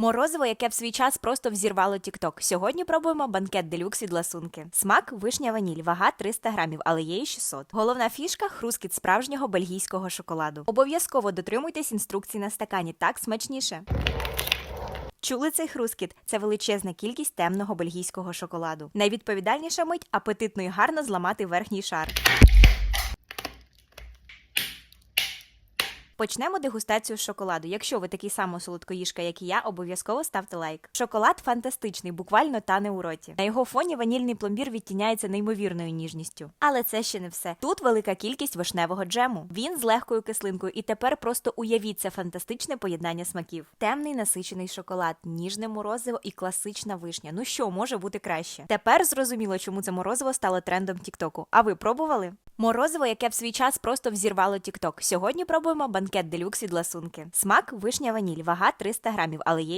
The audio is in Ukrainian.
Морозиво, яке в свій час просто взірвало Тікток. Сьогодні пробуємо банкет делюкс від ласунки. Смак вишня ваніль, вага 300 грамів, але є і 600. Головна фішка хрускіт справжнього бельгійського шоколаду. Обов'язково дотримуйтесь інструкцій на стакані, так смачніше. Чули цей хрускіт? Це величезна кількість темного бельгійського шоколаду. Найвідповідальніша мить апетитно і гарно зламати верхній шар. Почнемо дегустацію шоколаду. Якщо ви такий само солодкоїжка, як і я, обов'язково ставте лайк. Шоколад фантастичний, буквально тане у роті. На його фоні ванільний пломбір відтіняється неймовірною ніжністю. Але це ще не все. Тут велика кількість вишневого джему. Він з легкою кислинкою, і тепер просто уявіть це фантастичне поєднання смаків. Темний насичений шоколад, ніжне морозиво і класична вишня. Ну що може бути краще? Тепер зрозуміло, чому це морозиво стало трендом Тіктоку. А ви пробували? Морозиво, яке в свій час просто взірвало Тікток. Сьогодні пробуємо банкет делюкс від ласунки. Смак вишня ваніль, вага 300 грамів, але є